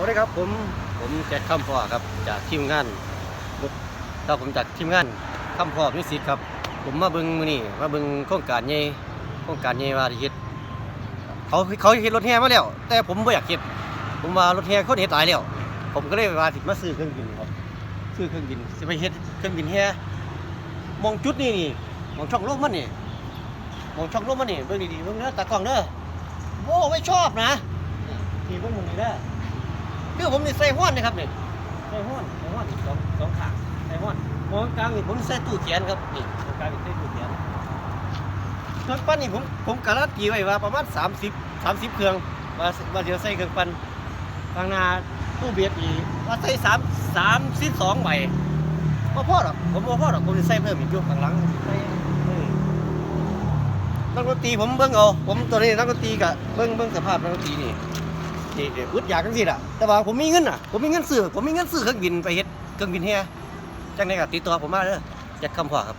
วัสดีครับผมผมแจ็คข้ามพ่อครับจากทีมงานครับผมจากทีมงานข้ามพ่อมิสิกครับ ผมมาเบิ่งมือนี้มาเบิ่งโครงการใหญ่โครงการใหญ่ว่าที่เฮ็ดเขาเขาเฮ็ดรถแห่มาแล้ว แต่ผมบ่อยากเฮ็ดผมว่ารถแห่เขาเฮ็ดหลายแล้วผมก็เลยว่าสิมาซื้อเครื่องบินครับซื้อเครื่องบินสิไปเฮ็ดเครื่องบินแห่มองจุดนี่นี่มองช่องลมมันนี่มองช่องลมมันนี่เบิ่งดีๆเบิ่งเด้อตากล้องเด้อโอ้ไม่ชอบนะนี่เบิ่งมึงนี่เด้อ คือผมนี่ใส่ห้อนนะครับนี่ใส่ห้อนใส่ห้อนสองสองขางใส่ห้อนมองกลางนี่ผมใส่ตู้เขียนครับนี่ตรงกลางนี่ใส่ตู้เขียนเครื่องปั้นนี่ผมผมการันตีไว้ว่าประมาณ 30 30 เครื่องว่าว่าเดี๋ยวใส่เครื่องปั้นข้างนาตู้เบียดอีว่าใส่3 32ใบบ่พอหรอกผมบ่พอหรอกผมจะใส่เพิ่มอีกยู่ข้างหลังใส่นักดนตรีผมเบิ่งเอาผมตัวนี้นักดนตรีก็เบิ่งเบิ่งสภาพนักดนตรีนี่ ที่ที่อึดอยากจังซี่ล่ะแต่ว่าผมมีเงินอะผมมีเงินซื้อผมมีเงินซื้อเครื่องบินไปเฮ็ดเครื่องบินเฮียจังได๋ก็ติดต่อผมมาเด้อจัดคำขอครับ